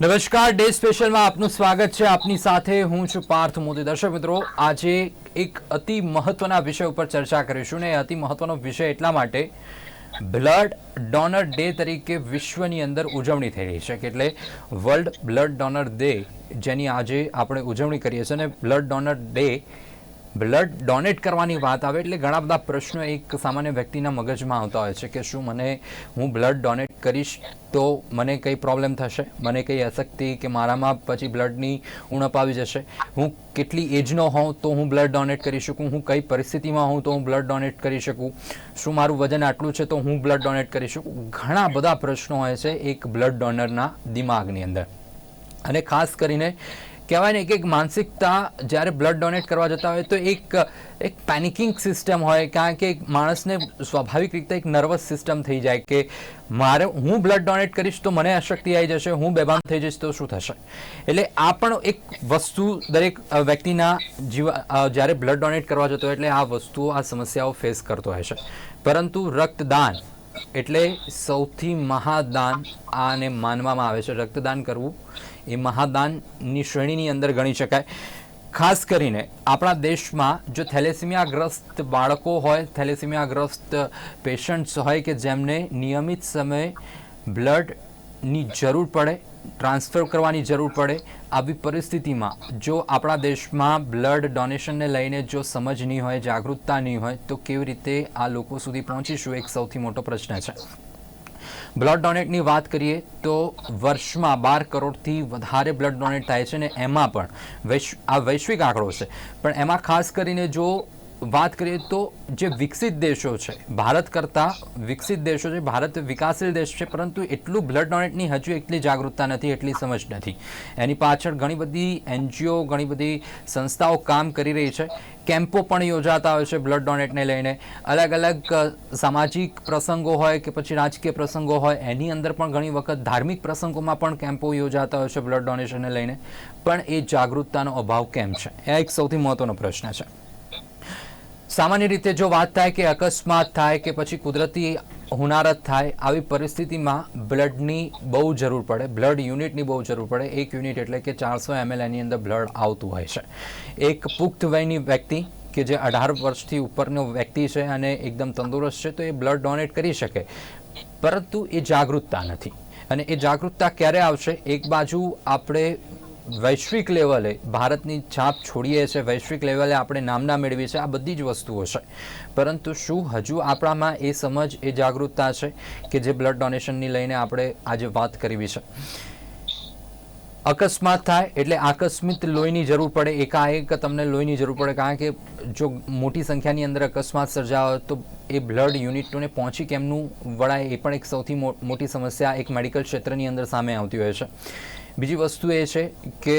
નમસ્કાર, ડે સ્પેશિયલમાં આપનું સ્વાગત છે. આપની સાથે હું છું પાર્થ મોદી. દર્શક મિત્રો, આજે એક અતિ મહત્વના વિષય ઉપર ચર્ચા કરીશું ને અતિ મહત્વનો વિષય એટલા માટે બ્લડ ડોનર ડે તરીકે વિશ્વની અંદર ઉજવણી થઈ રહી છે. એટલે વર્લ્ડ બ્લડ ડોનર ડે જેની આજે આપણે ઉજવણી કરીએ છીએ અને blood donor day blood donate કરવાની વાત આવે એટલે ઘણા બધા પ્રશ્નો એક સામાન્ય વ્યક્તિના મગજમાં આવતા હોય છે કે શું મને, હું બ્લડ ડોનેટ કરીશ તો મને કંઈ પ્રોબ્લેમ થશે? મને કંઈ અશક્તિ કે મારામાં પછી બ્લડની ઉણપ આવી જશે? હું કેટલી એજનો હોઉં તો હું બ્લડ ડોનેટ કરી શકું? હું કઈ પરિસ્થિતિમાં હોઉં તો હું બ્લડ ડોનેટ કરી શકું? શું મારું વજન આટલું છે તો હું બ્લડ ડોનેટ કરી શકું? ઘણા બધા પ્રશ્નો હોય છે એક બ્લડ ડોનરના દિમાગની અંદર. અને ખાસ કરીને કહેવાય ને કે એક માનસિકતા જ્યારે બ્લડ ડોનેટ કરવા જતા હોય તો એક એક પેનિકિંગ સિસ્ટમ હોય, કારણ કે એક માણસને સ્વાભાવિક રીતે એક નર્વસ સિસ્ટમ થઈ જાય કે મારે હું બ્લડ ડોનેટ કરીશ તો મને અશક્તિ આવી જશે, હું બેભાન થઈ જઈશ તો શું થશે? એટલે આ પણ એક વસ્તુ દરેક વ્યક્તિના જીવ જ્યારે બ્લડ ડોનેટ કરવા જતો હોય એટલે આ વસ્તુઓ, આ સમસ્યાઓ ફેસ કરતો હોય છે. પરંતુ રક્તદાન એટલે સૌથી મહાદાન આને માનવામાં આવે છે. રક્તદાન કરવું એ મહાદાનની શ્રેણીની અંદર ગણી શકાય. ખાસ કરીને આપણા દેશમાં જો થેલેસીમિયાગ્રસ્ત બાળકો હોય, થેલેસીમિયાગ્રસ્ત પેશન્ટ્સ હોય કે જેમને નિયમિત સમયે બ્લડની જરૂર પડે, ટ્રાન્સફર કરવાની જરૂર પડે, આવી પરિસ્થિતિમાં જો આપણા દેશમાં બ્લડ ડોનેશનને લઈને જો સમજ નહીં હોય, જાગૃતતા નહીં હોય, તો કેવી રીતે આ લોકો સુધી પહોંચીશું, એક સૌથી મોટો પ્રશ્ન છે. બ્લડ ડોનેટની વાત કરીએ તો વર્ષમાં બાર કરોડથી વધારે બ્લડ ડોનેટ થાય છે ને એમાં પણ વૈશ્વ આ વૈશ્વિક આંકડો છે. પણ એમાં ખાસ કરીને જો વાત કરીએ તો જે વિકસિત દેશો છે, ભારત કરતાં વિકસિત દેશો છે, ભારત વિકાસશીલ દેશ છે, પરંતુ એટલું બ્લડ ડોનેટની હજુ એટલી જાગૃતતા નથી, એટલી સમજ નથી. એની પાછળ ઘણી બધી એનજીઓ ઘણી બધી સંસ્થાઓ કામ કરી રહી છે. કેમ્પો પણ યોજાતા હોય છે બ્લડ ડોનેટને લઈને. અલગ અલગ સામાજિક પ્રસંગો હોય કે પછી રાજકીય પ્રસંગો હોય, એની અંદર પણ ઘણી વખત ધાર્મિક પ્રસંગોમાં પણ કેમ્પો યોજાતા હોય છે બ્લડ ડોનેશનને લઈને. પણ એ જાગૃતતાનો અભાવ કેમ છે? એ એક સૌથી મહત્ત્વનો પ્રશ્ન છે. સામાન્ય રીતે જો વાત થાય કે અકસ્માત થાય કે પછી કુદરતી હુનારત થાય, આવી પરિસ્થિતિમાં બ્લડની બહુ જરૂર પડે, બ્લડ યુનિટની બહુ જરૂર પડે. એક યુનિટ એટલે કે ચારસો એમએલ એની અંદર બ્લડ આવતું હોય છે. એક પુખ્ત વયની વ્યક્તિ કે જે અઢાર વર્ષથી ઉપરનો વ્યક્તિ છે અને એકદમ તંદુરસ્ત છે, તો એ બ્લડ ડોનેટ કરી શકે. પરંતુ એ જાગૃતતા નથી. અને એ જાગૃતતા ક્યારે આવશે? એક બાજુ આપણે વૈશ્વિક લેવલે ભારતની છાપ છોડીએ છીએ વૈશ્વિક લેવલે આપણે નામના મેળવીએ છીએ આ બધી જ વસ્તુઓ છે. પરંતુ શું હજુ આપણામાં એ સમજ, એ જાગૃતતા છે કે જે બ્લડ ડોનેશનની લઈને આપણે આજે વાત કરવી છે? અકસ્માત થાય એટલે આકસ્મિત લોહીની જરૂર પડે, એકાએક તમને લોહીની જરૂર પડે. કારણ કે જો મોટી સંખ્યાની અંદર અકસ્માત સર્જાયો તો એ બ્લડ યુનિટોને પહોંચી કેમનું વળાય એ પણ એક સૌથી મોટી સમસ્યા એક મેડિકલ ક્ષેત્રની અંદર સામે આવતી હોય છે. બીજી વસ્તુ એ છે કે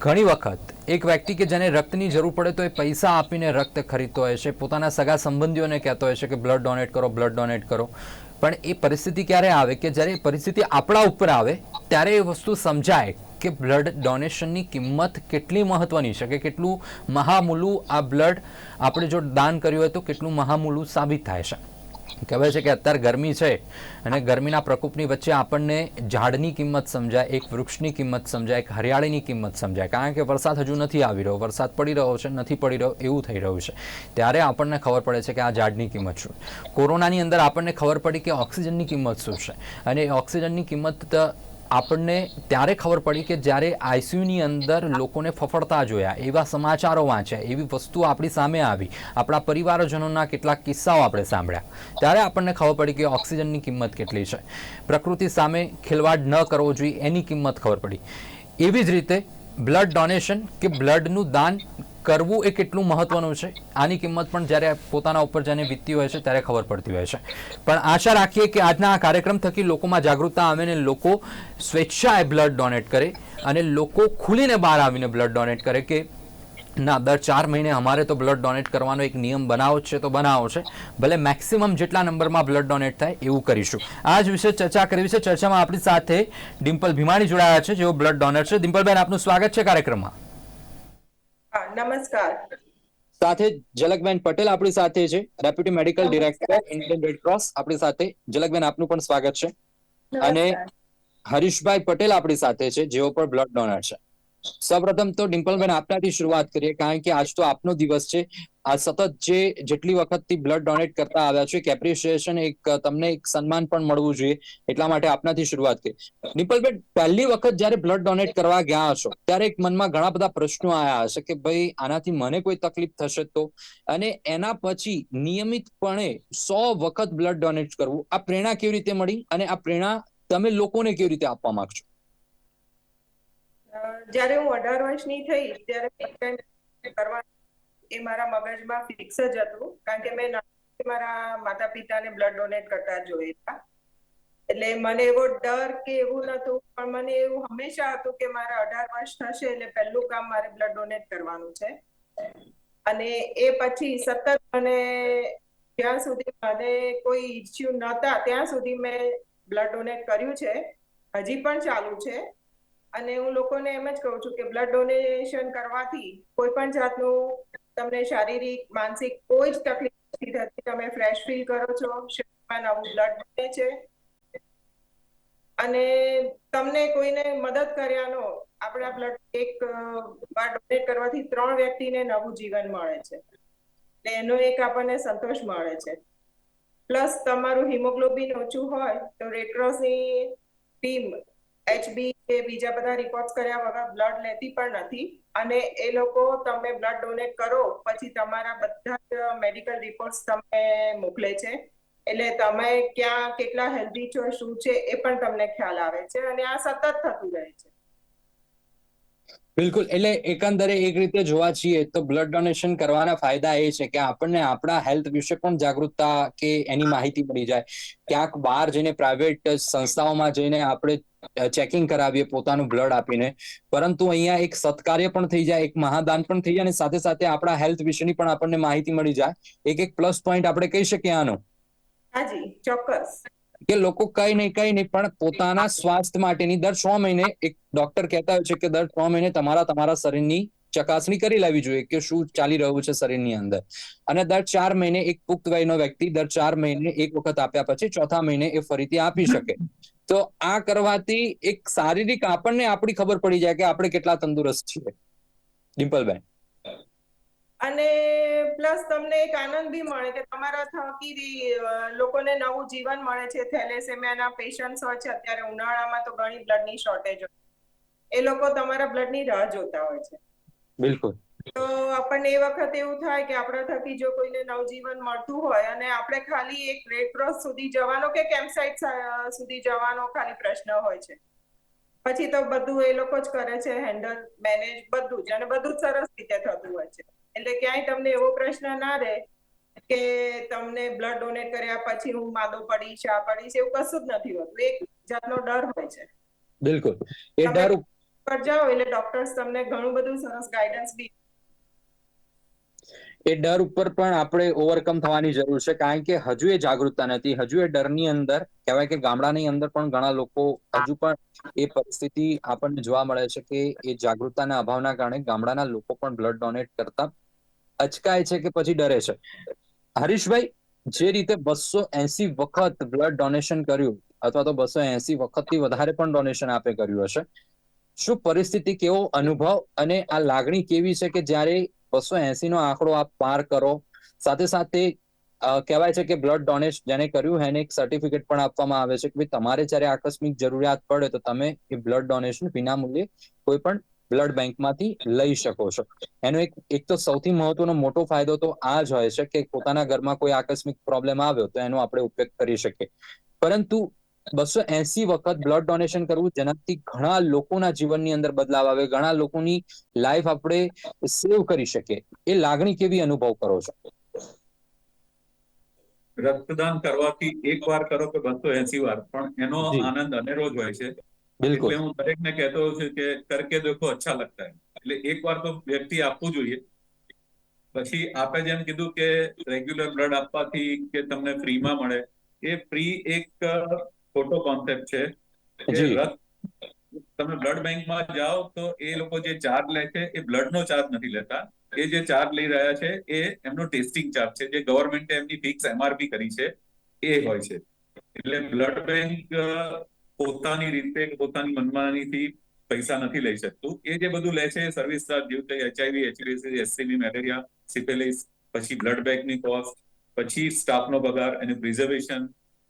ઘણી વખત એક વ્યક્તિ કે જેને રક્તની જરૂર પડે તો એ પૈસા આપીને રક્ત ખરીદતો હોય છે, પોતાના સગા સંબંધીઓને કહેતો હોય છે કે બ્લડ ડોનેટ કરો બ્લડ ડોનેટ કરો. પણ એ પરિસ્થિતિ ક્યારે આવે કે જ્યારે એ પરિસ્થિતિ આપણા ઉપર આવે, ત્યારે એ વસ્તુ સમજાય કે બ્લડ ડોનેશનની કિંમત કેટલી મહત્વની છે, કે કેટલું મહામૂલું આ બ્લડ આપણે જો દાન કર્યું હોય તો કેટલું મહામૂલું સાબિત થાય છે. કહેવાય છે કે અત્યારે ગરમી છે અને ગરમીના પ્રકોપની વચ્ચે આપણને ઝાડની કિંમત સમજાય, એક વૃક્ષની કિંમત સમજાય, એક હરિયાળીની કિંમત સમજાય. કારણ કે વરસાદ હજુ નથી આવી રહ્યો. વરસાદ પડી રહ્યો છે, નથી પડી રહ્યો, એવું થઈ રહ્યું છે. ત્યારે આપણને ખબર પડે છે કે આ ઝાડની કિંમત શું કોરોનાની અંદર આપણને ખબર પડી કે ઓક્સિજનની કિંમત શું છે. અને ઓક્સિજનની કિંમત આપણને ત્યારે ખબર પડી કે જ્યારે આઈસીયુની અંદર લોકોને ફફડતા જોયા, એવા સમાચારો વાંચ્યા એવી વસ્તુ આપણી સામે આવી. આપણા પરિવારજનોના કેટલાક કિસ્સાઓ આપણે સાંભળ્યા. ત્યારે આપણને ખબર પડી કે ઓક્સિજનની કિંમત કેટલી છે. પ્રકૃતિ સામે ખેલવાડ ન કરવો જોઈએ, એની કિંમત ખબર પડી. એવી જ રીતે બ્લડ ડોનેશન કે બ્લડનું દાન કરવું એ કેટલું મહત્વનું છે? આની કિંમત પણ જ્યારે પોતાના ઉપર જેને વીતતી હોય છે, ત્યારે ખબર પડતી હોય છે. પણ આશા રાખીએ કે આજના આ કાર્યક્રમ થકી લોકોમાં જાગૃતતા આવે ને લોકો સ્વેચ્છાએ બ્લડ ડોનેટ કરે અને લોકો ખુલીને બહાર આવીને બ્લડ ડોનેટ કરે કે, ના, દર ચાર મહિને અમારે તો બ્લડ ડોનેટ કરવાનો એક નિયમ બનાવો છે તો બનાવો છે. ભલે મેક્સિમમ જેટલા નંબરમાં બ્લડ ડોનેટ થાય એવું કરીશું. આ જ વિશે ચર્ચા કરવી છે. ચર્ચામાં આપણી સાથે ડિમ્પલ ભીમાણી જોડાયા છે, જેઓ બ્લડ ડોનર છે. ડિમ્પલબેન, આપનું સ્વાગત છે કાર્યક્રમમાં. નમસ્કાર. સાથે ઝલકબેન પટેલ આપણી સાથે છે deputy medical director Indian Red Cross આપણી સાથે. ઝલકબેન આપનું પણ સ્વાગત છે. અને હરીશભાઈ પટેલ આપણી સાથે છે જેઓ પણ બ્લડ ડોનર છે. સૌપ્રથમ તો ડિમ્પલબેન, આપનાથી શરૂઆત કરીએ, કારણ કે આજ તો આપનો દિવસ છે. આ સતત જે જેટલી વખતથી બ્લડ ડોનેટ કરતા આવ્યા છો એક એપ્રિશિએશન એક, તમને એક સન્માન પણ મળવું જોઈએ, એટલા માટે આપનાથી શરૂઆત કરી ડિમ્પલબેન, પહેલી વખત જ્યારે બ્લડ ડોનેટ કરવા ગયા હશો, ત્યારે એક મનમાં ઘણા બધા પ્રશ્નો આયા હશે કે ભાઈ, આનાથી મને કોઈ તકલીફ થશે તો? અને એના પછી નિયમિતપણે સો વખત બ્લડ ડોનેટ કરવું, આ પ્રેરણા કેવી રીતે મળી? અને આ પ્રેરણા તમે લોકોને કેવી રીતે આપવા માંગશો? જ્યારે હું અઢાર વર્ષની થઈ ત્યારે કરવાનું એ મારા મગજમાં ફિક્સ જ હતું. કારણ કે મેં મારા માતા પિતાને બ્લડ ડોનેટ કરતા જોયેલા. એટલે મને એવો ડર કે એવું નતું, પણ મને એવું હંમેશા હતું કે મારા અઢાર વર્ષ થશે એટલે પહેલું કામ મારે બ્લડ ડોનેટ કરવાનું છે. અને એ પછી સતત મને જ્યાં સુધી મને કોઈ ઇસ્યુ નહોતા, ત્યાં સુધી મેં બ્લડ ડોનેટ કર્યું છે. હજી પણ ચાલુ છે. અને હું લોકોને એમ જ કહું છું કે બ્લડ ડોનેશન કરવાથી કોઈ પણ જાતનું તમને શારીરિક, માનસિક કોઈ જ તકલીફ નથી થતી. તમે ફ્રેશ ફીલ કરો છો, શરીરમાં નવું બ્લડ બને છે. અને તમને કોઈને મદદ કર્યાનો આપણા બ્લડ એક વાર ડોનેટ કરવાથી ત્રણ વ્યક્તિને નવું જીવન મળે છે. એટલે એનો એક આપણને સંતોષ મળે છે. પ્લસ તમારું હિમોગ્લોબિન ઓછું હોય તો રેડક્રોસની ટીમ એચબી કે બીજા બધા રિપોર્ટ્સ કર્યા વગર બ્લડ લેતી પણ નથી. અને એ લોકો તમે બ્લડ ડોનેટ કરો, પછી તમારા બધા મેડિકલ રિપોર્ટ્સ તમને મોકલે છે. એટલે તમે ક્યાં કેટલા હેલ્ધી છો, શું છે, એ પણ તમને ખ્યાલ આવે છે અને આ સતત થતું રહે છે. બિલકુલ. એટલે એકંદરે એક રીતે જોવા છીએ તો બ્લડ ડોનેશન કરવાના ફાયદા એ છે કે આપણને આપણા હેલ્થ વિશે પણ જાગૃતતા કે એની માહિતી મળી જાય. ક્યાંક બહાર જઈને પ્રાઇવેટ સંસ્થાઓમાં જઈને આપણે ચેકિંગ કરાવીએ પોતાનું બ્લડ આપીને. પરંતુ અહીંયા એક સત્કાર્ય પણ થઈ જાય એક મહાદાન પણ થઈ જાય અને સાથે સાથે આપણા હેલ્થ વિશેની પણ આપણને માહિતી મળી જાય. એક એક પ્લસ પોઈન્ટ આપણે કહી શકીએ આનો. હાજી ચોક્કસ. કે લોકો કઈ નહીં કઈ નહીં પણ પોતાના સ્વાસ્થ્ય માટેની દર છ મહિને એક ડોક્ટર કહેતા હોય છે કે દર છ મહિને તમારા તમારા શરીરની ચકાસણી કરી લેવી જોઈએ કે શું ચાલી રહ્યું છે શરીરની અંદર. અને દર ચાર મહિને એક પુખ્ત વયનો વ્યક્તિ દર ચાર મહિને એક વખત આપ્યા પછી ચોથા મહિને એ ફરીથી આપી શકે. તો આ કરવાથી એક શારીરિક આપણને આપણી ખબર પડી જાય કે આપણે કેટલા તંદુરસ્ત છીએ. ડિમ્પલબેન. અને પ્લસ તમને એક આનંદ બી મળે કે તમારા થકી લોકોને નવું જીવન મળે છે. થેલેસેમિયાના પેશન્ટ્સ હોય છે અત્યારે ઉનાળામાં તો ઘણી બ્લડની શોર્ટેજ હોય એ લોકો તમારા બ્લડની રાહ જોતા હોય છે. બિલકુલ. તો આપણને એ વખત એવું થાય કે આપણા થકી જો કોઈને નવજીવન મળતું હોય અને આપણે ખાલી એક રેડ ક્રોસ સુધી જવાનો કે કેમ્પસાઇટ સુધી જવાનો ખાલી પ્રશ્ન હોય છે. પછી તો બધું એ લોકો જ કરે છે હેન્ડલ મેનેજ બધું જ અને બધું જ સરસ રીતે થતું હોય છે. એટલે ક્યાંય તમને એવો પ્રશ્ન ના રહે કે તમને બ્લડ ડોનેટ કર્યા પછી હું માદો પડીશ આ પડીશ એવું કશું જ નથી હોતું. એક જાતનો ડર હોય છે. બિલકુલ. એ ડર પર જાઓ એટલે ડોક્ટર્સ તમને ઘણું બધું સરસ ગાઈડન્સ બી એ ડર ઉપર પણ આપણે ઓવરકમ થવાની જરૂર છે. કારણ કે હજુ એ જાગૃતતા નથી. હજુ એ ડરની અંદર, કહેવાય કે ગામડાની અંદર પણ ઘણા લોકો હજુ પણ એ પરિસ્થિતિ આપણને જોવા મળે છે કે એ જાગૃતતાના અભાવના કારણે ગામડાના લોકો પણ બ્લડ ડોનેટ કરતા અચકાય છે કે પછી ડરે છે. હરીશભાઈ, જે રીતે બસો એસી વખત બ્લડ ડોનેશન કર્યું, અથવા તો બસો એસી વખતથી વધારે પણ ડોનેશન આપે કર્યું હશે, શું પરિસ્થિતિ કેવો અનુભવ અને આ લાગણી કેવી છે કે જ્યારે બસો એસી નો આંકડો આપ પાર કરો. સાથે સાથે કહેવાય છે કે બ્લડ ડોનેશન જેને કર્યું એને એક સર્ટિફિકેટ પણ આપવામાં આવે છે કે ભાઈ તમારે જ્યારે આકસ્મિક જરૂરિયાત પડે તો તમે એ બ્લડ ડોનેશન વિના મૂલ્યે કોઈ પણ બ્લડ બેંકમાંથી લઈ શકો છો. એનો એક એક તો સૌથી મહત્વનો મોટો ફાયદો તો આ જ હોય છે કે પોતાના ઘરમાં કોઈ આકસ્મિક પ્રોબ્લેમ આવ્યો તો એનો આપણે ઉપયોગ કરી શકીએ. પરંતુ બસો એસી વખત બ્લડ ડોનેશન કરવું જેનાથી ઘણા લોકોના જીવનની અંદર બદલાવ આવે ઘણા લોકોની લાઈફ આપણે સેવ કરી શકીએ. એ લાગણી કેવી અનુભવ કરો છો? રક્તદાન કરવાથી એક વાર કરો કે બસો એસી વાર પણ એનો આનંદ અનેરો જ હોય છે. બિલકુલ. એટલે હું દરેકને કહેતો હોઉં છું કે કરકે દેખો અચ્છા લગતા હે એટલે એક વાર તો વ્યક્તિ આપવું જોઈએ. પછી આપે જેમ કીધું કે રેગ્યુલર બ્લડ આપવાથી કે તમને ફ્રીમાં મળે. એ ફ્રી એક ખોટો કોન્સેપ્ટ છે. તમે બ્લડ બેંકમાં જાઓ તો એ લોકો જે ચાર્જ લે છે એ બ્લડ નો ચાર્જ નથી લેતા. એ જે ચાર્જ લઈ રહ્યા છે એ એમનો ટેસ્ટિંગ ચાર્જ છે. જે ગવર્મેન્ટે એમની ફિક્સ એમઆરપી કરી છે એ હોય છે. એટલે બ્લડ બેંક પોતાની રીતે પોતાની મનમાનીથી પૈસા નથી લઈ શકતું. એ જે બધું લે છે સર્વિસ ચાર્જ જેવું કે HIV HVC SCB malaria syphilis પછી બ્લડ બેંકની કોસ્ટ પછી સ્ટાફનો પગાર એનું પ્રિઝર્વેશન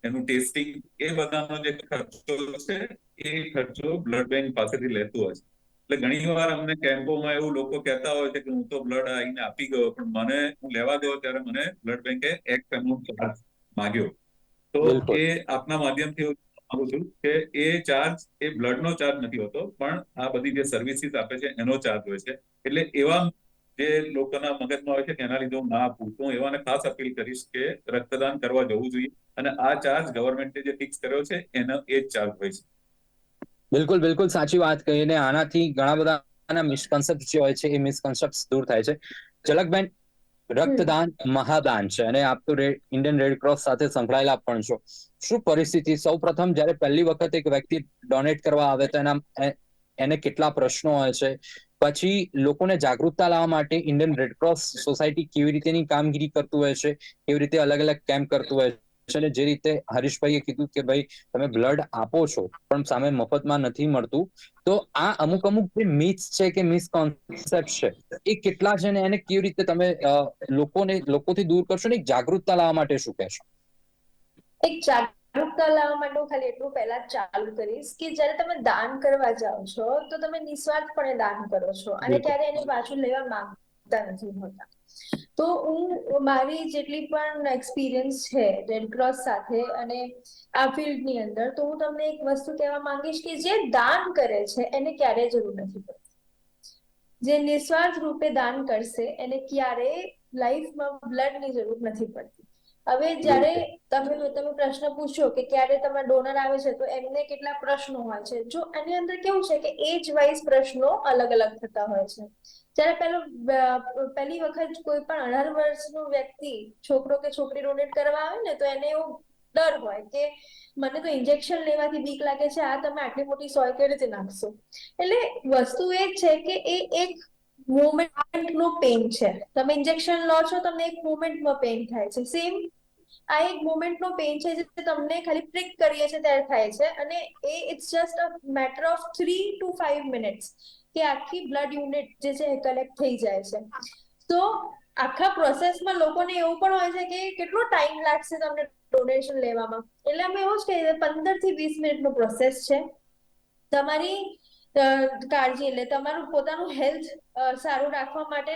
એનું ટેસ્ટિંગ એ બધાનો જે ખર્ચો છે એ ખર્ચો બ્લડ બેંક પાસેથી લેતું હોય છે. એટલે ઘણી વાર અમને કેમ્પોમાં એવું લોકો કહેતા હોય છે કે હું તો બ્લડ આવીને આપી ગયો પણ મને હું લેવા ગયો ત્યારે મને બ્લડ બેંકે એક એમાઉન્ટ ચાર્જ માંગ્યો. તો એ આપના માધ્યમથી માંગુ છું કે એ ચાર્જ એ બ્લડનો ચાર્જ નથી હોતો પણ આ બધી જે સર્વિસીસ આપે છે એનો ચાર્જ હોય છે. એટલે એવા જે લોકોના મગજમાં હોય છે તેના લીધે હું ના આપું તો હું એવાને ખાસ અપીલ કરીશ કે રક્તદાન કરવા જવું જોઈએ અને આ ચાર્જ ગવર્મેન્ટે જે ફિક્સ કર્યો છે, એનો એ જ ચાર્જ હોય છે. બિલકુલ બિલકુલ સાચી વાત કહી અને આનાથી ઘણા બધા મિસકન્સેપ્ટ જે હોય છે, એ મિસકન્સેપ્ટ દૂર થાય છે. ઝલકબેન રક્તદાન મહાદાન છે અને આપ તો ઇન્ડિયન રેડ ક્રોસ સાથે સંકળાયેલા પણ છો. શું પરિસ્થિતિ? સૌ પ્રથમ જ્યારે પહેલી વખત એક વ્યક્તિ ડોનેટ કરવા આવે તો એના એને કેટલા પ્રશ્નો હોય છે? પછી લોકોને જાગૃતતા લાવવા માટે ઇન્ડિયન રેડ ક્રોસ સોસાયટી કેવી રીતેની કામગીરી કરતું હોય છે, કેવી રીતે અલગ અલગ કેમ્પ કરતું હોય છે અને જે રીતે હરીશભાઈએ કીધું કે ભાઈ તમે બ્લડ આપો છો, પણ સામે મફતમાં નથી મળતું. તો આ અમુક અમુક જે મિથ્સ છે કે મિસકોન્સેપ્ટ છે, એ કેટલા છે ને એને કેવી રીતે તમે લોકોને, લોકોથી દૂર કરશો ને જાગૃતતા લાવવા માટે શું કહેશો? એક જાગૃતતા લાવવા માટે હું ખાલી એટલું પહેલા ચાલુ કરીશ કે જ્યારે તમે દાન કરવા જાઓ છો તો તમે નિસ્વાર્થપણે દાન કરો છો અને ત્યારે એને પાછું લેવા માંગતા નથી હોતા. તો હું મારી જેટલી પણ એક્સપિરિયન્સ છે રેડ ક્રોસ સાથે અને આ ફિલ્ડની અંદર તો હું તમને એક વસ્તુ કહેવા માંગીશ કે જે દાન કરે છે એને ક્યારેય જરૂર નથી પડતી. જે નિસ્વાર્થ રૂપે દાન કરશે એને ક્યારેય લાઈફમાં બ્લડની જરૂર નથી પડતી. હવે જ્યારે તમે તમે પ્રશ્ન પૂછો કે ક્યારે તમારે ડોનર આવે છે, તો એમને કેટલા પ્રશ્નો હોય છે. જો એની અંદર કેવું છે કે એજ વાઇઝ પ્રશ્નો અલગ અલગ થતા હોય છે. જ્યારે પેલો પહેલી વખત કોઈ પણ અઢાર વર્ષનો વ્યક્તિ છોકરો કે છોકરી ડોનેટ કરવા આવે ને, તો એને એવો ડર હોય કે મને તો ઇન્જેક્શન લેવાથી બીક લાગે છે, આ તમે આટલી મોટી સોય કેવી રીતે નાખશો? એટલે વસ્તુ એ છે કે એ એક મુવમેન્ટ નો પેઇન છે. તમે ઇન્જેક્શન લો છો, તમને એક મુવમેન્ટમાં પેઇન થાય છે. સેમ આ એક મુમેન્ટ નો પેન છે જે તમને ખાલી પ્રિક કરીએ છે ત્યારે થાય છે અને એ it's just a matter of three two five minutes કે આખી બ્લડ યુનિટ જે છે એ કલેક્ટ થઈ જાય છે. તો આખા પ્રોસેસમાં લોકોને એવું પણ હોય છે કે કેટલો ટાઈમ લાગશે તમને ડોનેશન લેવામાં. એટલે અમે એવું જ કહીએ પંદરથી વીસ મિનિટનો પ્રોસેસ છે. તમારી કાળજી એટલે તમારું પોતાનું હેલ્થ સારું રાખવા માટે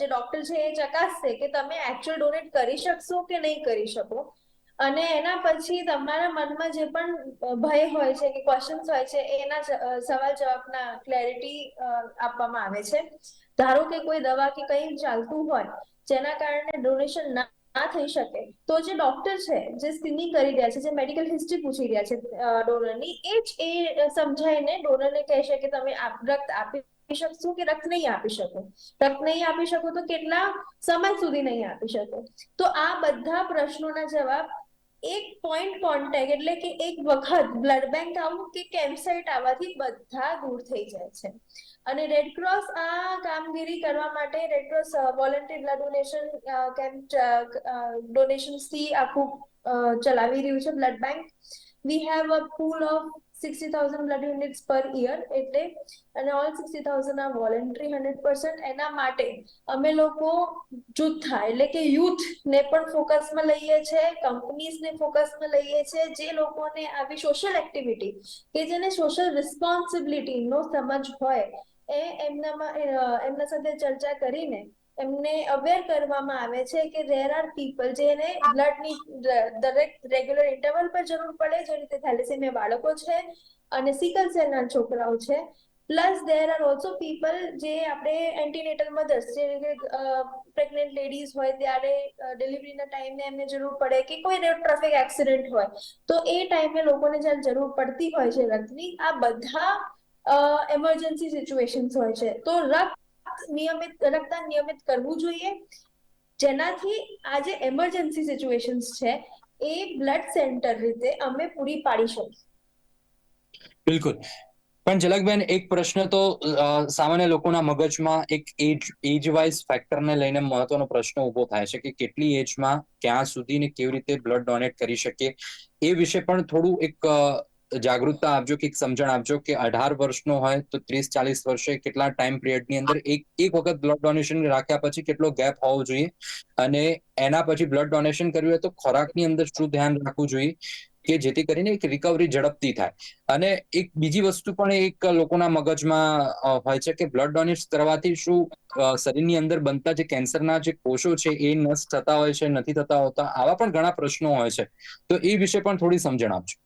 જે ડોક્ટર છે એ ચકાસશે કે તમે એકચ્યુઅલ ડોનેટ કરી શકશો કે નહીં કરી શકો. અને એના પછી તમારા મનમાં જે પણ ભય હોય છે કે ક્વેશ્ચન્સ હોય છે, એના સવાલ જવાબના ક્લેરિટી આપવામાં આવે છે. ધારો કે કોઈ દવા કે કંઈ ચાલતું હોય, જેના કારણે ડોનેશન ના ના થઈ શકે. તો જે ડોક્ટર છે, જે સ્ક્રીનિંગ કરી રહ્યા છે, જે મેડિકલ હિસ્ટ્રી પૂછી રહ્યા છે ડોનરની એ જ એ સમજાઈને ડોનરને કહેશે કે તમે રક્ત આપી શકશો કે રક્ત નહીં આપી શકો? રક્ત નહીં આપી શકો તો કેટલા સમય સુધી નહીં આપી શકો? તો આ બધા પ્રશ્નોના જવાબ એક પોઈન્ટ કોન્ટેક્ટ એટલે કે એક વખત બ્લડ બેંક આવું કે કેમ્પસાઇટ આવવાથી બધા દૂર થઈ જાય છે. અને રેડ ક્રોસ આ કામગીરી કરવા માટે red cross voluntary blood donation camp ડોનેશનથી આખું ચલાવી રહ્યું છે blood bank we have a pool of sixty thousand blood units per year એટલે અને ઓલ સિક્સટી થાઉઝન્ડ આ વોલન્ટરી હંડ્રેડ પર્સન્ટ એના માટે અમે લોકો જૂથા એટલે કે યુથ ને પણ ફોકસમાં લઈએ છે કંપનીઝ ને ફોકસમાં લઈએ છે, જે લોકોને આવી સોશિયલ એક્ટિવિટી કે જેને સોશિયલ રિસ્પોન્સિબિલિટી નો સમજ હોય, એ એમનામાં એમના સાથે ચર્ચા કરીને એમને અવેર કરવામાં આવે છે કે રેર આર પીપલ જેને બ્લડની દરેક રેગ્યુલર ઇન્ટરવલ પર જરૂર પડે જે રીતે થેલેસેમિયા બાળકો છે અને સિકલ સેલના છોકરાઓ છે. Plus there are also people જે આપણે એન્ટીનેટલ મધર્સ જે પ્રેગ્નન્ટ લેડીઝ હોય ત્યારે ડિલિવરીના ટાઈમે એમને જરૂર પડે કે કોઈ ટ્રાફિક એક્સિડન્ટ હોય. તો એ ટાઈમે લોકોને જ્યારે જરૂર પડતી હોય છે રક્તની, આ બધા એમરજન્સી સિચ્યુએશન્સ હોય છે. તો રક્ત નિયમિત રક્તદાન નિયમિત કરવું જોઈએ. જેનાથી આ જે એમરજન્સી સિચ્યુએશન્સ છે, એ બ્લડ સેન્ટર રીતે અમે પૂરી પાડી શકીએ. બિલકુલ. પણ ઝલકબેન, એક પ્રશ્ન તો સામાન્ય લોકોના મગજમાં એક એજ એજ વાઇઝ ફેક્ટરને લઈને મહત્વનો પ્રશ્ન ઊભો થાય છે કે કેટલી એજમાં ક્યાં સુધી ને કેવી રીતે બ્લડ ડોનેટ કરી શકીએ. એ વિશે પણ થોડું એક જાગૃતતા આપજો કે સમજણ આપજો કે અઢાર વર્ષનો હોય તો ત્રીસ, ચાલીસ વર્ષે કેટલા ટાઈમ પિરિયડની અંદર એક એક વખત બ્લડ ડોનેશન રાખ્યા પછી કેટલો ગેપ હોવો જોઈએ. અને એના પછી બ્લડ ડોનેશન કર્યું હોય તો ખોરાકની અંદર શું ધ્યાન રાખવું જોઈએ કે જેથી કરીને એક રિકવરી ઝડપથી થાય. અને એક બીજી વસ્તુ પણ એક લોકોના મગજમાં હોય છે કે બ્લડ ડોનેટ કરવાથી શું શરીરની અંદર બનતા જે કેન્સરના જે કોષો છે એ નષ્ટ થતા હોય છે, નથી થતા હોતા, આવા પણ ઘણા પ્રશ્નો હોય છે. તો એ વિશે પણ થોડી સમજણ આપજો.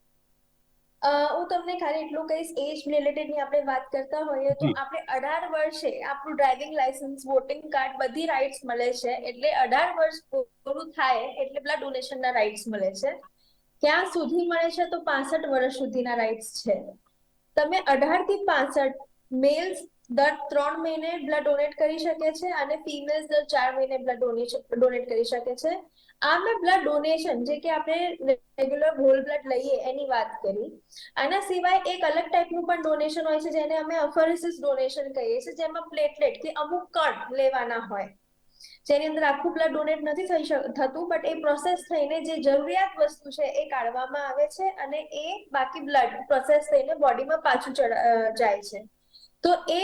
હું તમને ખાલી એટલું કહીશ એજ રિલેટેડની આપણે વાત કરતા હોઈએ તો આપણે અઢાર વર્ષે આપણું ડ્રાઇવિંગ લાયસન્સ વોટિંગ કાર્ડ બધી રાઇટ્સ મળે છે એટલે અઢાર વર્ષ પૂરું થાય એટલે પેલા ડોનેશનના રાઇટ્સ મળે છે. ક્યાં સુધી મળે છે તો પાસઠ વર્ષ સુધીના રાઇટ્સ છે. તમે અઢારથી પાસઠ મેલ્સ દર ત્રણ મહિને બ્લડ ડોનેટ કરી શકે છે અને ફિમેલ્સ દર ચાર મહિને બ્લડ ડોનેટ કરી શકે છે. આ મેં બ્લડ ડોનેશન જે કે આપણે રેગ્યુલર હોલ બ્લડ લઈએ એની વાત કરી. આના સિવાય એક અલગ ટાઈપનું પણ ડોનેશન હોય છે જેને અમે અફરેસિસ ડોનેશન કહીએ છીએ, જેમાં પ્લેટલેટ કે અમુક કણ લેવાના હોય. જેની અંદર આખું બ્લડ ડોનેટ નથી થઈ થતું બટ એ પ્રોસેસ થઈને જે જરૂરિયાત વસ્તુ છે એ કાઢવામાં આવે છે અને એ બાકી બ્લડ પ્રોસેસ થઈને બોડીમાં પાછું જાય છે. તો એ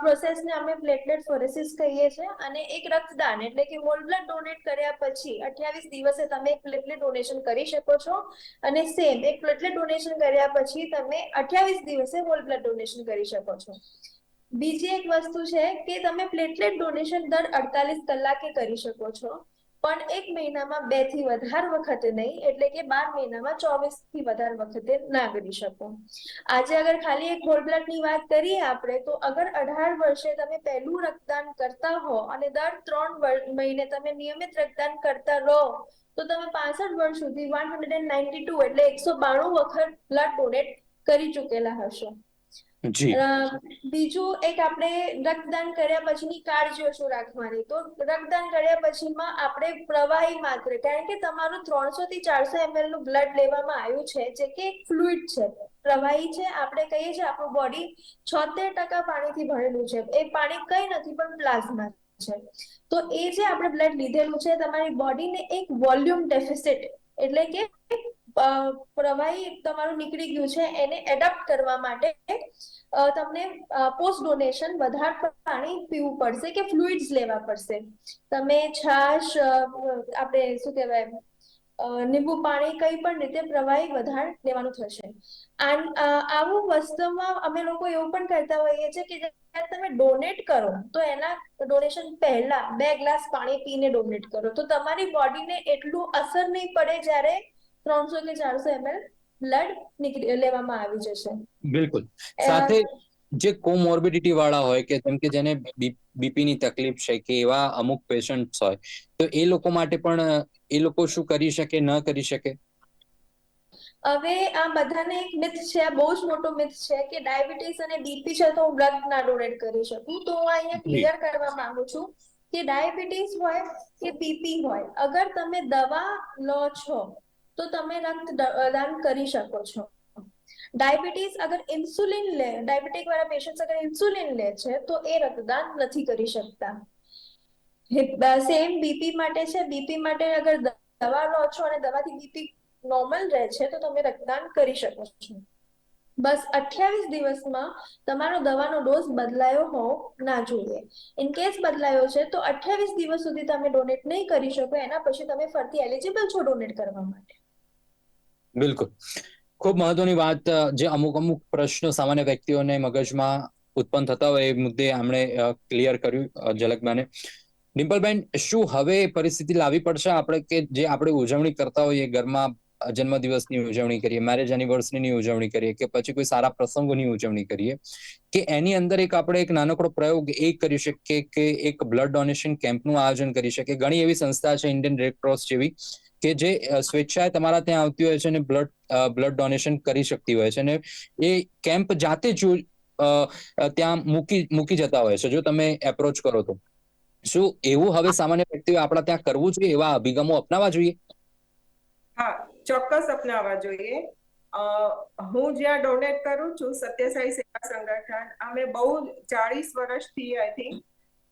પ્રોસેસને અમે પ્લેટલેટ ફોરેસિસ કહીએ છીએ અને એક રક્તદાન, એટલે કે હોલ બ્લડ ડોનેટ કર્યા પછી અઠ્યાવીસ દિવસે તમે એક પ્લેટલેટ ડોનેશન કરી શકો છો. અને સેમ એક પ્લેટલેટ ડોનેશન કર્યા પછી તમે અઠ્યાવીસ દિવસે હોલ બ્લડ ડોનેશન કરી શકો છો. બીજી એક વસ્તુ છે કે તમે પ્લેટલેટ ડોનેશન દર અડતાલીસ કલાકે કરી શકો છો. પણ એક મહિનામાં બેથી વધારે વખતે નહીં, એટલે કે બાર મહિનામાં ચોવીસથી વધારે વખતે ના કરી શકો. આજે અગર ખાલી એક હોલ બ્લડની વાત કરીએ આપણે, તો અગર અઢાર વર્ષે તમે પહેલું રક્તદાન કરતા હો અને દર ત્રણ મહિને તમે નિયમિત રક્તદાન કરતા રહો, તો તમે પાસઠ વર્ષ સુધી one hundred and ninety two એટલે એકસો બાણું વખત બ્લડ ડોનેટ કરી ચૂકેલા હશો. જી. બીજું એક આપણે રક્તદાન કર્યા પછીની કાળજીઓ શું રાખવાની. તો રક્તદાન કર્યા પછીમાં આપણે પ્રવાહી માત્ર, કારણ કે તમારું ત્રણસો થી ચારસો એમએલનું બ્લડ લેવામાં આવ્યું છે, જે કે એક ફ્લુઇડ છે. પ્રવાહી છે, આપણે કહીએ છીએ આપણું બોડી છોતેર ટકા પાણીથી ભરેલું છે. એ પાણી કઈ નથી, પણ પ્લાઝમા છે. તો એ જે આપણે બ્લડ લીધેલું છે, તમારી બોડીને એક વોલ્યુમ ડેફિસિટ, એટલે કે પ્રવાહી તમારું નીકળી ગયું છે, એને એડપ્ટ કરવા માટે તમને પોસ્ટ ડોનેશન વધારે પાણી પીવું પડશે કે ફ્લુઇડ્સ લેવા પડશે? તમે છાશ આપણે શું કહેવાય લીંબુ પાણી કઈ પણ રીતે પ્રવાહી વધારે લેવાનું થશે. આવું વસ્તુમાં અમે લોકો એવું પણ કરતા હોઈએ છીએ કે જ્યારે તમે ડોનેટ કરો, તો એના ડોનેશન પહેલા બે ગ્લાસ પાણી પીને ડોનેટ કરો. તો તમારી બોડીને એટલું અસર નહીં પડે જ્યારે ત્રણસો કે ચારસો એમએલ બ્લડ નીકળી લેવામાં આવી જશે. બિલકુલ. સાથે જે કોમોર્બિડિટી વાળા હોય કે જેમ કે જેને બીપી ની તકલીફ છે કે એવા અમુક પેશન્ટ્સ હોય તો એ લોકો માટે પણ એ લોકો શું કરી શકે ન કરી શકે? હવે આ બધાને એક મિથ છે આ બહુ જ મોટો મિથ છે કે ડાયાબિટીસ અને બીપી છે તો હું બ્લડ ના ડોનેટ કરી શકું. તો હું અહીંયા ક્લિયર કરવા માંગુ છું કે ડાયાબિટીસ હોય કે બીપી હોય અગર તમે દવા લો છો તો તમે રક્તદાન કરી શકો છો. ડાયાબિટીસ અગર ઇન્સ્યુલિન લે, ડાયાબિટીક વાળા પેશન્ટ અગર ઇન્સ્યુલિન લે છે, તો એ રક્તદાન નથી કરી શકતા. સેમ બીપી માટે છે બીપી માટે અગર દવા લો છો અને દવાથી બીપી નોર્મલ રહે છે, તો તમે રક્તદાન કરી શકો છો. બસ અઠ્યાવીસ દિવસમાં તમારો દવાનો ડોઝ બદલાયો હોવો ના જોઈએ. ઇન કેસ બદલાયો છે, તો અઠ્યાવીસ દિવસ સુધી તમે ડોનેટ નહીં કરી શકો, એના પછી તમે ફરતી એલિજિબલ છો ડોનેટ કરવા માટે. બિલકુલ. ખૂબ મહત્વની વાત જે અમુક અમુક પ્રશ્નો સામાન્ય વ્યક્તિઓને મગજમાં ઉત્પન્ન થતા હોય એ મુદ્દે આમણે ક્લિયર કર્યું ઝલકબાને ડિમ્પલબેન, શું હવે પરિસ્થિતિ લાવી પડશે આપણે કે જે આપણે ઉજવણી કરતા હોઈએ, ઘરમાં જન્મદિવસની ઉજવણી કરીએ મેરેજ એનિવર્સરીની ઉજવણી કરીએ, કે પછી કોઈ સારા પ્રસંગોની ઉજવણી કરીએ, કે એની અંદર એક આપણે એક નાનકડો પ્રયોગ એ કરી શકીએ કે એક બ્લડ ડોનેશન કેમ્પનું આયોજન કરી શકીએ? ઘણી એવી સંસ્થા છે ઇન્ડિયન રેડ ક્રોસ જેવી કે જે સ્વેચ્છાએ તમારા ત્યાં આવતી હોય છે અને બ્લડ બ્લડ ડોનેશન કરી શકતી હોય છે અને એ કેમ્પ જાતે જ ત્યાં મૂકી મૂકી જતા હોય છે, જો તમે એપ્રોચ કરો તો. શું એવું હવે સામાન્ય વ્યક્તિઓ આપણા ત્યાં કરવું જોઈએ, એવા અભિગમો અપનાવવા જોઈએ? હા, ચોક્કસ અપનાવવા જોઈએ. હું જ્યાં ડોનેટ કરું છું, સત્યસાઈ સેવા સંગઠન, અમે બહુ ચાળીસ વર્ષથી, આઈ થિંક,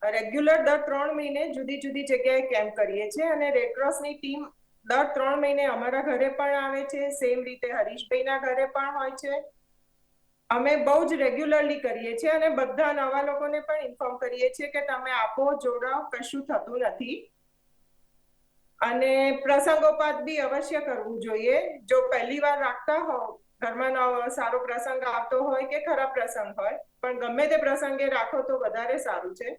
રેગ્યુલર દર ત્રણ મહિને જુદી જુદી જગ્યાએ કેમ્પ કરીએ છીએ અને રેડક્રોસની ટીમ દર ત્રણ મહિને અમારા ઘરે પણ આવે છે. સેમ રીતે હરીશભાઈના ઘરે પણ હોય છે. અમે બહુ જ રેગ્યુલરલી કરીએ છીએ અને બધા નવા લોકોને પણ ઇન્ફોર્મ કરીએ છીએ કે તમે આપો, જોડાઓ, કશું થતું નથી. અને પ્રસંગોપાત બી અવશ્ય કરવું જોઈએ. જો પહેલી વાર રાખતા હો ઘરમાં સારો પ્રસંગ આવતો હોય કે ખરાબ પ્રસંગ હોય, પણ ગમે તે પ્રસંગે રાખો તો વધારે સારું છે.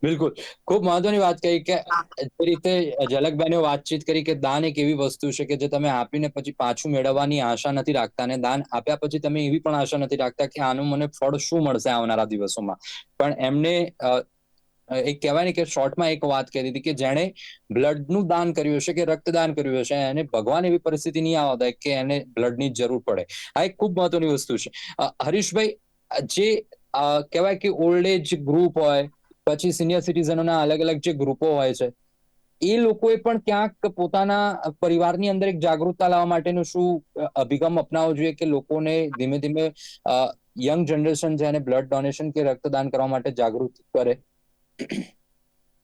બિલકુલ. ખૂબ મહત્વની વાત કહી કે જે રીતે ઝલકબેને વાતચીત કરી કે દાન એક એવી વસ્તુ છે કે જે તમે આપીને પછી પાછું મેળવવાની આશા નથી રાખતા અને દાન આપ્યા પછી તમે એવી પણ આશા નથી રાખતા કે આનું મને ફળ શું મળશે આવનારા દિવસોમાં. પણ એમને એક કહેવાય ને કે શોર્ટમાં એક વાત કહી દીધી કે જેણે બ્લડનું દાન કર્યું હશે કે રક્તદાન કર્યું હશે એને ભગવાન એવી પરિસ્થિતિ નહીં આવતા કે એને બ્લડની જરૂર પડે. આ એક ખૂબ મહત્વની વસ્તુ છે. હરીશભાઈ, જે કહેવાય કે ઓલ્ડ એજ ગ્રુપ હોય પછી સિનિયર સિટીઝનોના અલગ અલગ જે ગ્રુપો હોય છે એ લોકોએ પણ ક્યાંક પોતાના પરિવારની અંદર એક જાગૃતતા લાવવા માટેનું શું અભિગમ અપનાવવો જોઈએ કે લોકોને ધીમે ધીમે યંગ જનરેશન છે એને બ્લડ ડોનેશન કે રક્તદાન કરવા માટે જાગૃત કરે?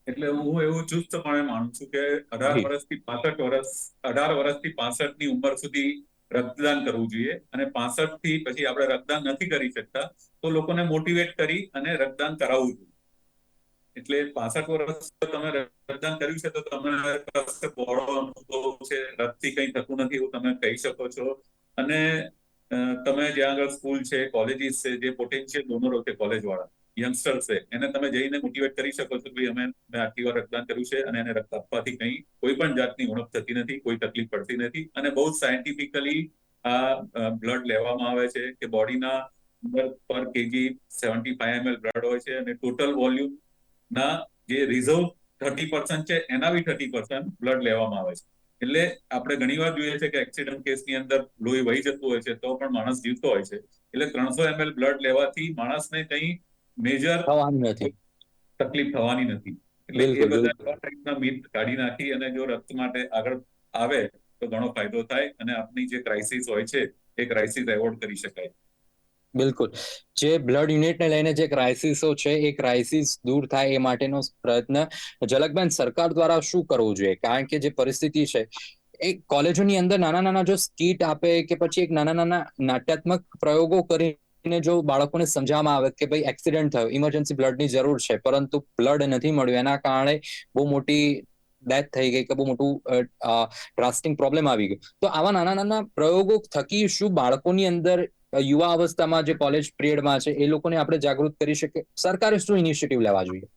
એટલે હું એવું ચુસ્તપણે માનું છું કે અઢાર વર્ષથી પાસઠ વર્ષ અઢાર વર્ષથી પાસઠની ઉંમર સુધી રક્તદાન કરવું જોઈએ અને પાસઠથી પછી આપણે રક્તદાન નથી કરી શકતા તો લોકોને મોટિવેટ કરી અને રક્તદાન કરાવવું જોઈએ. એટલે પાસઠ વર્ષ તમે રક્તદાન કર્યું છે તો તમે કશે બહોળો અનુભવ છે, રક્તથી કંઈ થતું નથી એવું તમે કહી શકો છો. અને તમે જ્યાં આગળ સ્કૂલ છે, કોલેજીસ છે, જે પોટેન્શિયલ ડોનરો છે કોલેજ વાળા યંગસ્ટર છે, એને તમે જઈને મોટિવેટ કરી શકો છો કે અમે, મેં આટલી વાર રક્તદાન કર્યું છે અને એને રક્ત આપવાથી કંઈ કોઈ પણ જાતની ઉણપ થતી નથી, કોઈ તકલીફ પડતી નથી. અને બહુ સાયન્ટિફિકલી આ બ્લડ લેવામાં આવે છે કે બોડીના પર KG seventy five ML blood હોય છે અને ટોટલ વોલ્યુમ ના જે રિઝર્વ થર્ટી પર્સન્ટ છે એના બી થર્ટી પર્સન્ટ બ્લડ લેવામાં આવે છે. એટલે આપણે ઘણીવાર જોઈએ છે કે એક્સિડન્ટ કેસની અંદર લોહી વહી જતું હોય છે તો પણ માણસ જીવતો હોય છે. એટલે ત્રણસો એમએલ બ્લડ લેવાથી માણસને કંઈ મેજર થવાનું નથી. તકલીફ થવાની નથી. એટલે એ બધા મિથ કાઢી નાખી અને જો રક્ત માટે આગળ આવે તો ઘણો ફાયદો થાય અને આપની જે ક્રાઇસિસ હોય છે એ ક્રાઇસિસ એવોર્ડ કરી શકાય. બિલકુલ. જે બ્લડ યુનિટને લઈને જે ક્રાઇસિસો છે, એ ક્રાઇસિસ દૂર થાય એ માટેનો પ્રયત્ન ઝલકબેન સરકાર દ્વારા શું કરવું જોઈએ? કારણ કે જે પરિસ્થિતિ છે, એ કોલેજોની અંદર નાના નાના જો સ્કીટ આપે કે પછી એક નાના નાના નાટ્યાત્મક પ્રયોગો કરીને જો બાળકોને સમજાવવામાં આવે કે ભાઈ એક્સિડન્ટ થયો, ઇમરજન્સી બ્લડની જરૂર છે, પરંતુ બ્લડ નથી મળ્યું, એના કારણે બહુ મોટી ડેથ થઈ ગઈ કે બહુ મોટું ડ્રાસ્ટિંગ પ્રોબ્લેમ આવી ગયું. તો આવા નાના નાના પ્રયોગો થકી શું બાળકોની અંદર યુવા અવસ્થામાં જે કોલેજ પિરિયડમાં છે એ લોકોને આપણે જાગૃત કરી શકીએ. સરકારે શું ઇનિશિયેટિવ લેવા જોઈએ?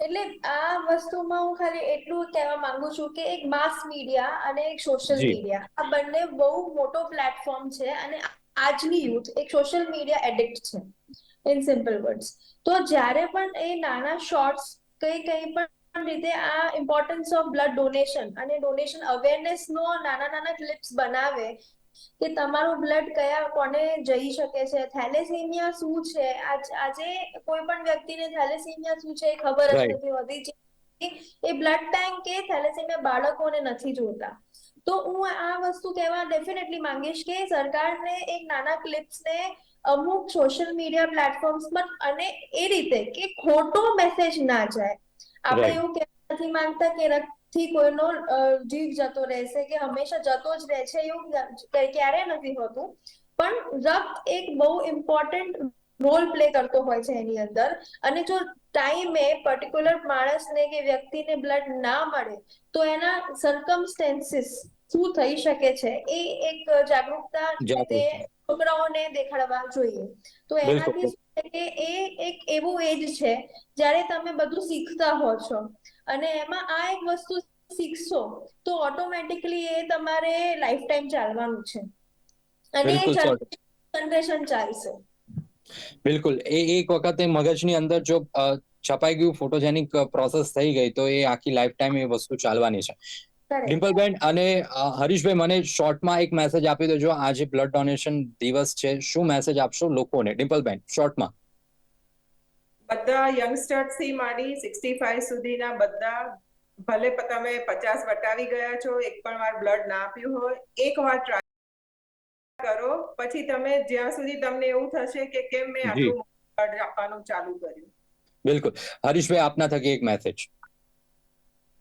એટલે આ વસ્તુમાં હું ખાલી એટલું કહેવા માંગુ છું કે એક માસ મીડિયા અને એક સોશિયલ મીડિયા આ બંને બહુ મોટો પ્લેટફોર્મ છે અને આજની યુથ એક સોશિયલ મીડિયા એડિક્ટ છે ઇન સિમ્પલ વર્ડ્સ તો જ્યારે પણ એ નાના શોર્ટ્સ કઈ કઈ પણ રીતે આ ઇમ્પોર્ટન્સ ઓફ બ્લડ ડોનેશન અને ડોનેશન અવેરનેસ નો નાના નાના ક્લિપ્સ બનાવે કે તમારું બ્લડ કયા કોને જઈ શકે છે? થેલેસેમિયા શું છે? આજ કોઈ પણ વ્યક્તિને થેલેસેમિયા શું છે એ ખબર જ નથી હોતી એ બ્લડ બેંક કે થેલેસીમિયા બાળકોને નથી જોતા. તો હું આ વસ્તુ કહેવા ડેફિનેટલી માંગીશ કે સરકારને એક નાના ક્લિપ્સને અમુક સોશિયલ મીડિયા પ્લેટફોર્મ્સ પર અને એ રીતે કે ખોટો મેસેજ ના જાય. આપણે એવું કહેવા નથી માંગતા કે રક્તથી કોઈનો જીવ જતો રહેશે કે હંમેશા જતો જ રહે છે એવું ક્યારે- નથી હોતું. પણ રક્ત એક બહુ ઇમ્પોર્ટન્ટ રોલ પ્લે કરતો હોય છે એની અંદર. અને જો ટાઈમે પર્ટિક્યુલર માણસને કે વ્યક્તિને બ્લડ ના મળે તો એના સરકમસ્ટેન્સીસ શું થઈ શકે છે એ એક જાગૃતતા જાગૃતતા. તે છોકરાઓને દેખાડવા જોઈએ. તો એનાથી કે એ એક એવું એજ છે જ્યારે તમે બધું શીખતા હો છો. અને એમાં આ એક વસ્તુ શીખશો તો ઓટોમેટિકલી એ તમારે લાઈફ ટાઈમ ચાલવાનું છે. અને. જનરેશન ચાલશે. બિલકુલ. એ એક વખતે મગજની અંદર જો છપાઈ ગયું ફોટોજેનિક પ્રોસેસ થઈ ગઈ તો એ આખી લાઈફ ટાઈમ એ વસ્તુ ચાલવાની છે. ડિમ્પલબેન અને હરીશભાઈ મને શોર્ટમાં એક મેસેજ આપી દેજો. આજે બ્લડ ડોનેશન દિવસ છે. શું મેસેજ આપશો લોકોને? ડિમ્પલબેન શોર્ટમાં બધા યંગસ્ટર્સથી માંડી સિક્સટી ફાઈવ સુધીના બધા ભલે તમે પચાસ વટાવી ગયા છો એક પણ વાર બ્લડ ના આપ્યું હોય એક વાર ટ્રાય કરો પછી તમે જ્યાં સુધી તમને એવું થશે કે કેમ મેં. આટલું બ્લડ આપવાનું ચાલુ કર્યું. બિલકુલ. હરીશભાઈ આપના થકી એક મેસેજ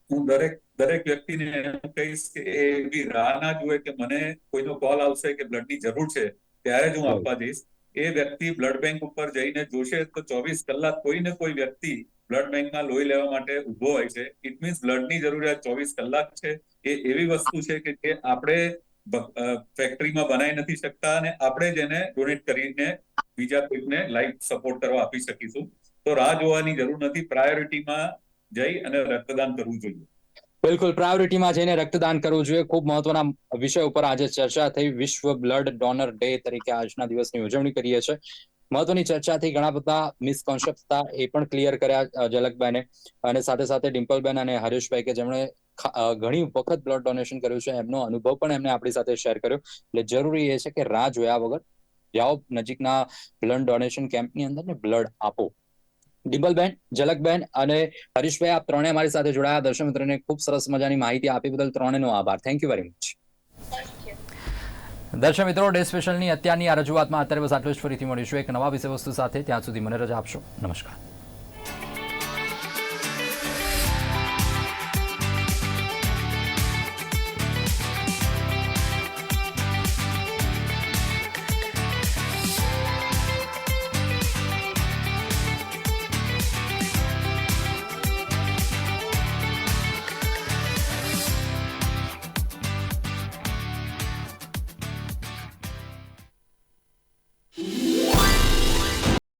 હું દરેક દરેક વ્યક્તિને એમ કહીશ કે એ એવી રાહ ના જુએ કે મને કોઈનો કોલ આવશે કે બ્લડની જરૂર છે ત્યારે જ હું આપવા જઈશ. એ વ્યક્તિ બ્લડ બેંક ઉપર જઈને જોશે તો ચોવીસ કલાક કોઈ ને કોઈ વ્યક્તિ બ્લડ બેંકમાં લોહી લેવા માટે ઊભો હોય છે. ઇટ મીન્સ બ્લડની જરૂરિયાત ચોવીસ કલાક છે. એ એવી વસ્તુ છે કે જે આપણે ફેક્ટરીમાં બનાવી નથી શકતા અને આપણે જ એને ડોનેટ કરીને બીજા કોઈકને લાઈફ સપોર્ટ કરવા આપી શકીશું. તો રાહ જોવાની જરૂર નથી. પ્રાયોરિટીમાં જઈ અને રક્તદાન કરવું જોઈએ. બિલકુલ, પ્રાયોરિટીમાં જઈને રક્તદાન કરવું જોઈએ. ખૂબ મહત્વના વિષય ઉપર આજે ચર્ચા થઈ. વિશ્વ બ્લડ ડોનર ડે તરીકે આજના દિવસની ઉજવણી કરીએ છીએ. મહત્વની ચર્ચાથી ઘણા બધા મિસકોન્સેપ્ટ હતા, એ પણ ક્લિયર કર્યા ઝલકબેને અને સાથે સાથે ડિમ્પલબેન અને હરીશભાઈ કે જેમણે ઘણી વખત બ્લડ ડોનેશન કર્યું છે, એમનો અનુભવ પણ એમને આપણી સાથે શેર કર્યો. એટલે જરૂરી એ છે કે રાહ જોયા વગર, જાઓ નજીકના બ્લડ ડોનેશન કેમ્પની અંદર ને બ્લડ આપો. ડિમ્પલબેન ઝલકબેન અને હરીશભાઈ, આપ ત્રણે અમારી સાથે જોડાયા. દર્શક મિત્રોને ખૂબ સરસ મજાની માહિતી આપી બદલ ત્રણેનો આભાર. થેન્ક યુ વેરી મચ દર્શક મિત્રો, ડે સ્પેશલની અત્યારની આ રજૂઆતમાં અત્યારે બસ આટલું જ. ફરીથી મળીશું એક નવા વિષય વસ્તુ સાથે. ત્યાં સુધી મને રજા આપશો. નમસ્કાર.